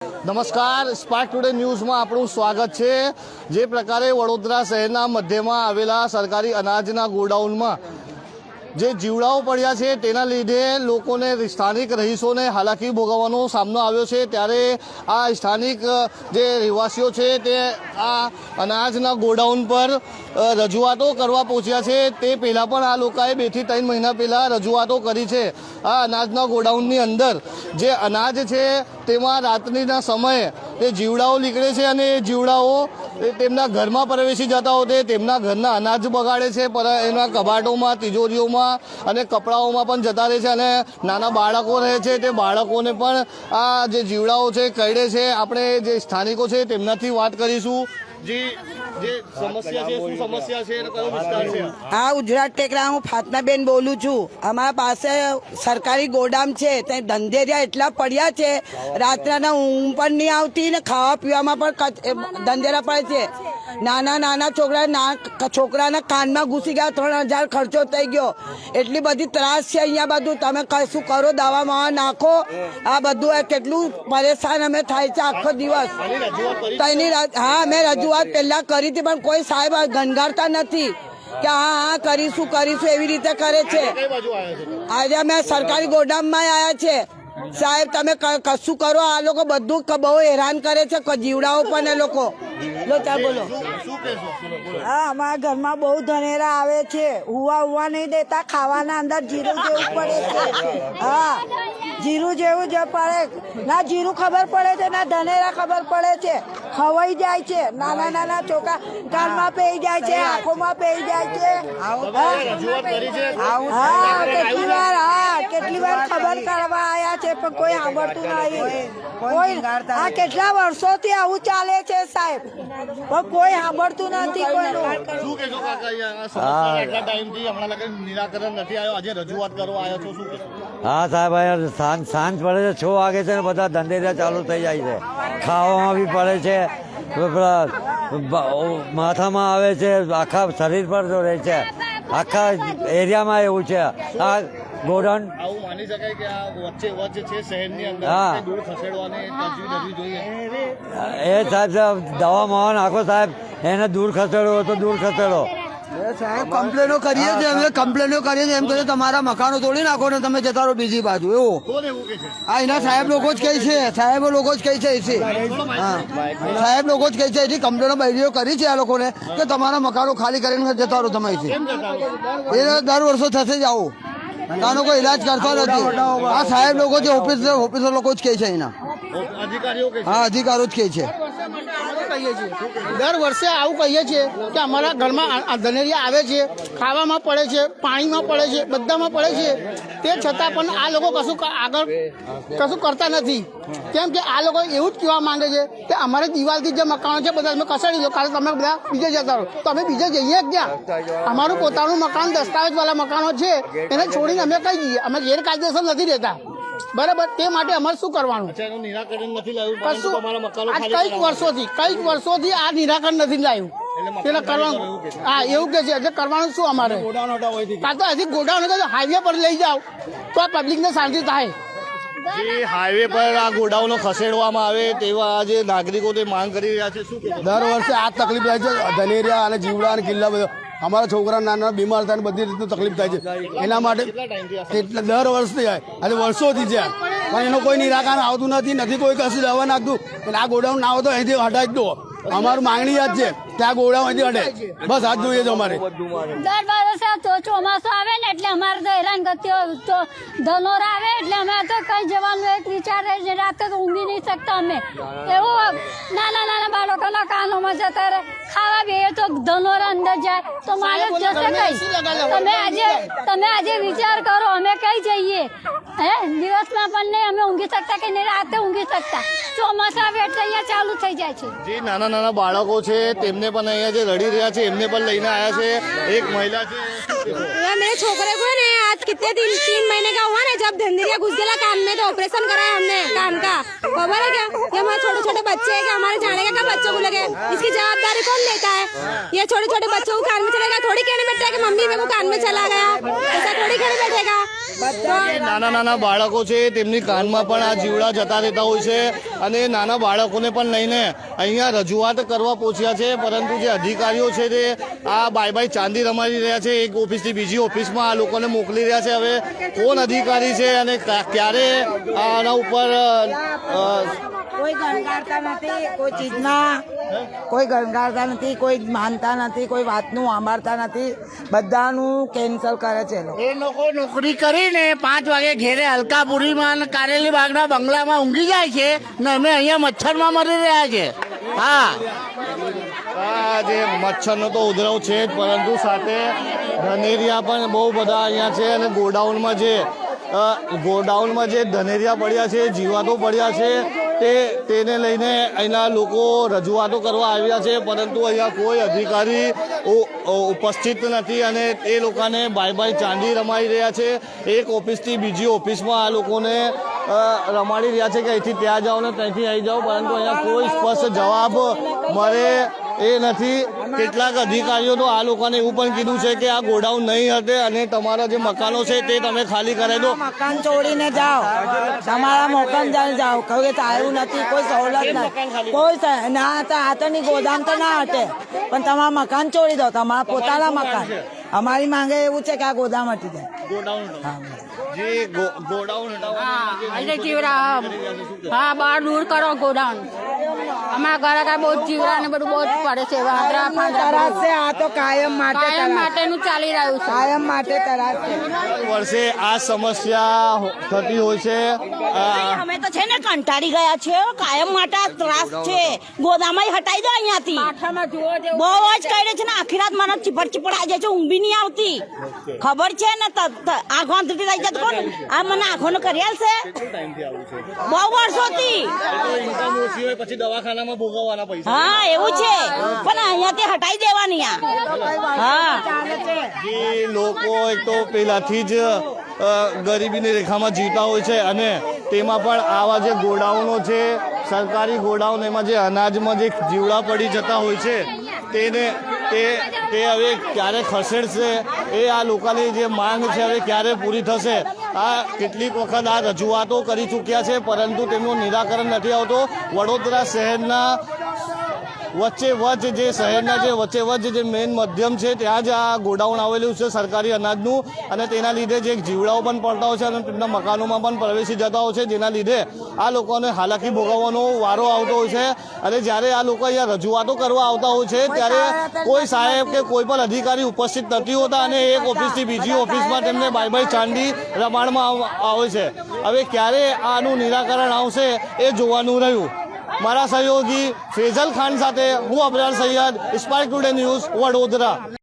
નમસ્કાર spark today ન્યૂઝમાં આપણું સ્વાગત છે. જે પ્રકારે વડોદરા શહેરના મધ્યમાં આવેલા સરકારી અનાજના ગોડાઉનમાં જે જીવડાઓ પડ્યા છે તેના લીધે લોકોને સ્થાનિક રહીશોને હાલાકી ભોગવવાનો સામનો આવ્યો છે. ત્યારે આ સ્થાનિક જે રહેવાસીઓ છે તે આ અનાજના ગોડાઉન પર રજૂઆતો કરવા પહોંચ્યા છે. તે પહેલાં પણ આ લોકોએ બેથી ત્રણ મહિના પહેલાં રજૂઆતો કરી છે. આ અનાજના ગોડાઉનની અંદર જે અનાજ છે તેમાં રાત્રિના સમયે તે જીવડાઓ નીકળે છે અને એ જીવડાઓ એ તેમના ઘરમાં પ્રવેશી જતા હોતે તેમના ઘરના અનાજ બગાડે છે, પર એના કબાટોમાં, તિજોરીઓમાં અને કપડાઓમાં પણ જતા રહે છે અને નાના બાળકો રહે છે. તે બાળકોને પણ આ જે જીવડાઓ છે કરડે છે. આપણે જે સ્થાનિકો છે, તેમનાથી વાત કરીશું. જે. જે સમસ્યા છે શું સમસ્યા છે અને કયો વિસ્તાર છે? હા ગુજરાત ટેકરા હું ફાતનાબેન બોલું છું. અમારા પાસે સરકારી ગોડામ છે ત્યાં ધંધેરિયા એટલા પડ્યા છે રાત્રના ઊંઘ પણ નહીં આવતી ને ખાવા પીવામાં પણ ધંધેરા પડે છે. નાના નાના છોકરા ના છોકરાના કાનમાં ઘૂસી ગયા, ત્રણ હજાર ખર્ચો થઈ ગયો. એટલી બધી ત્રાસ છે અહીંયા બધું તમે કશું કરો દવામાં નાખો. આ બધું કેટલું પરેશાન અમે થાય છે આખો દિવસ. તેની હા, મેં રજૂઆત પહેલાં કરી હતી, પણ કોઈ સાહેબ ગણગારતા નથી કે હા હા કરીશું કરીશું એવી રીતે કરે છે. આજે અમે સરકારી ગોડાઉનમાં આવ્યા છે. સાહેબ, તમે કશું કરો, આ લોકો બધું બહુ હેરાન કરે છે જીવડાઓ પણ એ લોકો. લો ચાલ બોલો. હા, અમારા ઘરમાં બહુ ધનેરા આવે છે. હુવા હુવા નહીં દેતા, ખાવાના અંદર જીરું જેવું પડે છે. હા, જીરું જેવું જ પડે. ના જીરું ખબર પડે છે ના ધનેરા ખબર પડે છે. ખવાઈ જાય છે. નાના નાના ચોખા કાનમાં પેઈ જાય છે આંખોમાં પેઈ જાય છે. રજૂઆત કરી છે. હા કેટલી વાર હા કેટલી વાર ખબર કરવા આવ્યા છે પણ કોઈ સાંભળતું નહીં. કોઈ આ કેટલા વર્ષોથી આવું ચાલે છે સાહેબ? પણ કોઈ સાંભળતું નથી કોઈનું. હા સાહેબ સાંજ સાંજ પડે છે છ વાગે છે ને બધા ધંધેરિયા ચાલુ થઈ જાય છે. ખાવામાં બી પડે છે. માથામાં આવે છે. આખા શરીર પર જો રહે છે. આખા એરિયામાં એવું છે. આ ગોડાઉન હા. એ સાહેબ દવા મહાન નાખો સાહેબ એને દૂર ખસેડો તો દૂર ખસેડો. કમ્પ્લેનો કરીએ છીએ અમે કમ્પ્લેનો કરીએ છીએ એમ કહે તમારા મકાનો તોડી નાખો ને તમે જતા રહો બીજી બાજુ એવું. આ એના સાહેબ લોકો જ કહે છે સાહેબ લોકો જ કહે છે એથી. હા. સાહેબ લોકો જ કહે છે એથી કમ્પ્લેનો બૈરીઓ કરી છે આ લોકોને કે તમારા મકાનો ખાલી કરીને જતા રહો તમે અહીંથી એ દર વર્ષો થશે જ આવું. આનો કોઈ ઇલાજ કરતા નથી. આ સાહેબ લોકો જે ઓફિસર ઓફિસર લોકો જ કહે છે એના. હા અધિકારો જ કહે છે. દર વર્ષે આવું કહીએ છીએ કે અમારા ઘરમાં ધનેરિયા આવે છે, ખાવામાં પડે છે, પાણીમાં પડે છે, બધામાં પડે છે. તે છતાં પણ આ લોકો કશું આગળ કશું કરતા નથી. કેમ કે આ લોકો એવું જ કહેવા માંગે છે કે અમારે દિવાલથી જે મકાનો છે બધા તમે કસાડી દો. કાલે તમે બધા બીજે જતા રહો. તો અમે બીજે જઈએ ક્યાં? અમારું પોતાનું મકાન દસ્તાવેજવાળા મકાનો છે. એને છોડીને અમે કઈ જઈએ? અમે ગેરકાયદેસર નથી રહેતા. બરાબર? તે માટે અમારે શું કરવાનું? નિરાકરણ નથી લાવ્યું કંઈક. વર્ષોથી કંઈક વર્ષોથી આ નિરાકરણ નથી લાવ્યું. એટલે કરવાનું હા એવું કે છે. એટલે કરવાનું શું અમારે? કાં તો હજી ગોડાઉન હાઈવે પર લઈ જાઓ. તો આ પબ્લિકને શાંતિ થાય. જે હાઈવે પર આ ગોડાઉનો ખસેડવામાં આવે તેવા જે નાગરિકો તે માંગ કરી રહ્યા છે શું દર વર્ષે આ તકલીફ થાય છે. ધનેરિયા અને જીવડા અને કિલ્લા બધો. અમારા છોકરા નાના બીમાર થાય બધી રીતની તકલીફ થાય છે. એના માટે એટલે દર વર્ષથી જાય આજે વર્ષોથી છે પણ એનો કોઈ નિરાકરણ આવતું નથી નથી કોઈ કશું દવા નાખતું. અને આ ગોડાઉન ના હોય તો અહીંથી હટાવી દો. અમારું માંગણી યાદ છે. આ ગોડાઉન અહીંથી બસ આજ જોઈએ છે અમારે. દર વર્ષે તો ચોમાસું આવે ને એટલે અમારે તો હેરાન ગતિઓ તો ધનોર આવે એટલે અમારે તો કઈ જવાનું એક વિચાર રહે છે રાતે તો ઊંઘી નહીં શકતા અમે. એવું નાના નાના બાળકોના કાનોમાં જતા રહે. ખાવા બે તો ધનોર અંદર જાય. તો માણસ જશે કઈ? તમે આજે તમે આજે વિચાર કરો અમે કઈ જઈએ? હે? દિવસમાં પણ નહીં અમે ઊંઘી શકતા કે નહીં રાતે ઊંઘી શકતા? ચોમાસા આવે એટલે અહીંયા ચાલુ થઈ જાય છે. જે નાના નાના બાળકો છે તેમને પણ અહીંયા જે રડી રહ્યા છે એમને પણ લઈને આવ્યા છે એક મહિલા છે શું કહેશો? यार मेरे छोकरे को है ना आज कितने दिन तीन महीने का हुआ ना जब धंधेरिया घुस गया कान में तो ऑपरेशन कराया हमने कान का खबर है क्या ये हमारे छोटे छोटे बच्चे हैं कि हमारे जाने का क्या बच्चों को लगे इसकी जवाबदारी कौन लेता है ये छोटे छोटे बच्चों को कान में चलेगा थोड़ी कहने बैठा है कि मम्मी मेरे को कान में चला गया ऐसा थोड़ी कहने बैठेगा નાના નાના બાળકો છે, તેમની કાનમાં પણ આ જીવડા જતા રહેતા હોય છે અને નાના બાળકોને પણ લઈને અહીંયા રજૂઆત કરવા પહોંચ્યા છે, પરંતુ જે અધિકારીઓ છે તે આ બાય બાય ચાંદી રમાડી રહ્યા છે, એક ઓફિસથી બીજી ઓફિસમાં આ લોકોને મોકલી રહ્યા છે. હવે કોણ અધિકારી છે અને ક્યારે આના ઉપર કોઈ ગણગારતા નથી કોઈ ચીજના કોઈ ગણગારતા નથી કોઈ માનતા નથી કોઈ વાતનું સાંભળતા નથી. બધાનું કેન્સલ કરે છે એ લોકો. નોકરી કરીને પાંચ વાગે ઘેરે હલકાપુરીમાં કારેલી બાગના બંગલામાં ઊંઘી જાય છે ને અમે અહીંયા મચ્છરમાં મરી રહ્યા છે. હા. આ જે મચ્છરનો તો ઉધરવ છે જ પરંતુ સાથે ધનેરિયા પણ બહુ બધા અહીંયા છે અને ગોડાઉનમાં જે ગોડાઉનમાં જે ધનેરિયા પડ્યા છે જીવાતો પડ્યા છે તે તેને લઈને અહીંના લોકો રજૂઆતો કરવા આવ્યા છે, પરંતુ અહીંયા કોઈ અધિકારી ઉપસ્થિત નથી અને એ લોકોને બાય બાય ચાંદી રમાઈ રહ્યા છે. એક ઓફિસથી બીજી ઓફિસમાં આ લોકોને રમાડી રહ્યા છે કે અહીંથી ત્યાં જાઓ ને ત્યાંથી આવી જાઓ, પરંતુ અહીંયા કોઈ સ્પષ્ટ જવાબ મળે એ નથી. કેટલાક અધિકારીઓ તો આ લોકોને એવું પણ કીધું છે કે આ ગોડાઉન નહીં હટે અને તમારા જે મકાનો છે તે તમે ખાલી કરાવી દો. મકાન છોડીને જાઓ. તમારા મકાન જાણે જાઓ. કહ્યું કે તારું નથી. કોઈ સવલત નથી કોઈ ના તો આ તો નહીં ગોદામ તો ના હટે. પણ તમારા મકાન છોડી દો. તમારા પોતાના મકાન અમારી માંગે એવું છે કે આ ગોદામ હટી જાય. ગોડાઉન જે ગોડાઉન હટાવવાના એટલે હા. બહાર દૂર કરો ગોડાઉન. અમારા ઘરે કાંઈ બહુ જીવડા ને બધું બહુ જ પડે છે વાંદરા ફાંદરા છે આ તો કાયમ માટે કાયમ માટેનું ચાલી રહ્યું છે. કાયમ માટે તરાસ છે વર્ષે આ સમસ્યા થતી હોય છે. અમે તો છે ને કંટાળી ગયા છે કાયમ માટે ત્રાસ છે. ગોદામાં હટાઈ દો અહીંયાથી. બહુ જ કરે છે ને આખી રાત મને ચીપડ ચીપડ આવી જાય છે ઊંઘ બી નહીં આવતી. ખબર છે ને આંખો આંતરતી થઈ જતો કોણ? આ મને આંખોનો કરેલ છે. બહુ વર્ષોથી. પછી દવાખાનામાં ભોગવવાના પૈસા હા એવું છે. પણ અહીંયાથી હટાઈ દેવાની આ. હા. લોકો એક તો પહેલાથી જ ગરીબીની રેખામાં જીવતા હોય છે અને તેમાં પણ આવા જે ગોડાઉનો છે સરકારી ગોડાઉન એમાં જે અનાજમાં જે જીવડા પડી જતા હોય છે તેને તે તે હવે ક્યારે ખસેડશે? એ આ લોકોની જે માંગ છે હવે ક્યારે પૂરી થશે? આ કેટલીક વખત આ રજૂઆતો કરી ચૂક્યા છે, પરંતુ તેમનું નિરાકરણ નથી આવતો. વડોદરા શહેરના વચ્ચે વચ્ચ જે શહેરના જે વચ્ચે વચ્ચ જે મેઇન મધ્યમ છે, ત્યાં જ આ ગોડાઉન આવેલું છે સરકારી અનાજનું. અને તેના લીધે જે જીવડાઓ પણ પડતા હોય છે અને તેમના મકાનોમાં પણ પ્રવેશી જતા હોય છે. જેના લીધે આ લોકોને હાલાકી ભોગવવાનો વારો આવતો હોય છે. અને જ્યારે આ લોકો અહીંયા રજૂઆતો કરવા આવતા હોય છે, ત્યારે કોઈ સાહેબ કે કોઈ પણ અધિકારી ઉપસ્થિત નથી હોતા અને એક ઓફિસથી બીજી ઓફિસમાં તેમને બાય બાય ચાંદી રમાડમાં આવે છે. હવે ક્યારે આનું નિરાકરણ આવશે એ જોવાનું રહ્યું. મારા સહયોગી ફેઝલ ખાન સાથે હું Abrar Sayyed spark today news Vadodara.